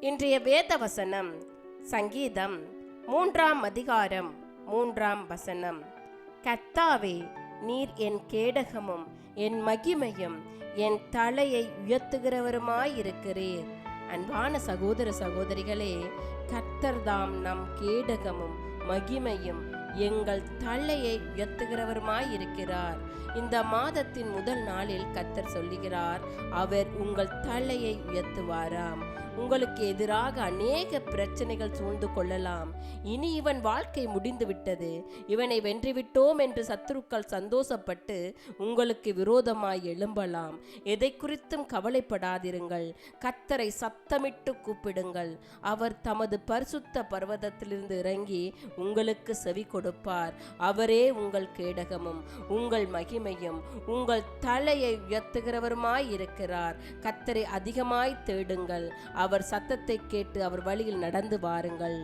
இன்றைய வேத வசனம் சங்கீதம் மூன்றாம் அதிகாரம் மூன்றாம் வசனம். கர்த்தாவே நீர் என் கேடகமும் என் மகிமையும் என் தலையை உயர்த்துகிறவருமாயிருக்கிறீர். அன்பான சகோதர சகோதரிகளே கர்த்தர்தாம் நம் கேடகமும் மகிமையும் எங்கள் தலையை உயர்த்துகிறவருமாயிருக்கிறார். இந்த மாதத்தின் முதல் நாளில் கர்த்தர் சொல்லுகிறார் அவர் உங்கள் தலையை உயர்த்துவாராம். உங்களுக்கு எதிராக அநேக பிரச்சனைகள் சூழ்ந்து கொள்ளலாம். இனி இவன் வாழ்க்கை முடிந்து விட்டது இவனை வென்றுவிட்டோம் என்று சத்துருக்கள் சந்தோஷப்பட்டு உங்களுக்கு விரோதமாய் எழும்பலாம். எதை குறித்தும் கவலைப்படாதிருங்கள். கத்தரை சத்தமிட்டு கூப்பிடுங்கள். அவர் தமது பரிசுத்த பர்வதத்திலிருந்து இறங்கி உங்களுக்கு செவி கொடுப்பார். அவரே உங்கள் கேடகமும் உங்கள் மகிமையும் உங்கள் தலையை உயர்த்துகிறவருமாய் இருக்கிறார். கத்தரை அதிகமாய் தேடுங்கள். அவர் சத்தத்தை கேட்டு அவர் வழியில் நடந்து வாருங்கள்.